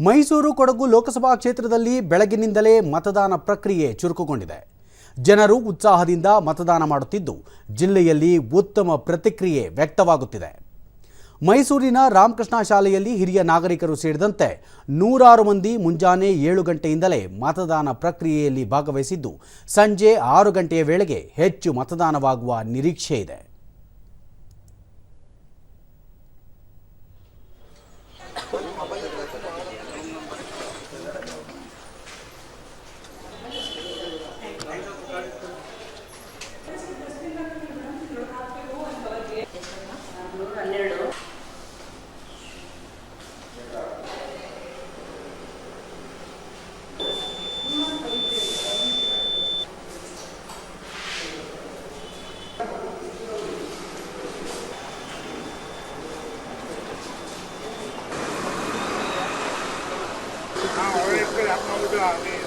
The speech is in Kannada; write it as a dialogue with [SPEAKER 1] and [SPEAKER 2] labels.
[SPEAKER 1] ಮೈಸೂರು ಕೊಡಗು ಲೋಕಸಭಾ ಕ್ಷೇತ್ರದಲ್ಲಿ ಬೆಳಗಿನಿಂದಲೇ ಮತದಾನ ಪ್ರಕ್ರಿಯೆ ಚುರುಕುಗೊಂಡಿದೆ. ಜನರು ಉತ್ಸಾಹದಿಂದ ಮತದಾನ ಮಾಡುತ್ತಿದ್ದು, ಜಿಲ್ಲೆಯಲ್ಲಿ ಉತ್ತಮ ಪ್ರತಿಕ್ರಿಯೆ ವ್ಯಕ್ತವಾಗುತ್ತಿದೆ. ಮೈಸೂರಿನ ರಾಮಕೃಷ್ಣ ಶಾಲೆಯಲ್ಲಿ ಹಿರಿಯ ನಾಗರಿಕರು ಸೇರಿದಂತೆ ನೂರಾರು ಮಂದಿ ಮುಂಜಾನೆ ಏಳು ಗಂಟೆಯಿಂದಲೇ ಮತದಾನ ಪ್ರಕ್ರಿಯೆಯಲ್ಲಿ ಭಾಗವಹಿಸಿದ್ದು, ಸಂಜೆ ಆರು ಗಂಟೆಯ ವೇಳೆಗೆ ಹೆಚ್ಚು ಮತದಾನವಾಗುವ ನಿರೀಕ್ಷೆ ಇದೆ.
[SPEAKER 2] Ah, olha que ele é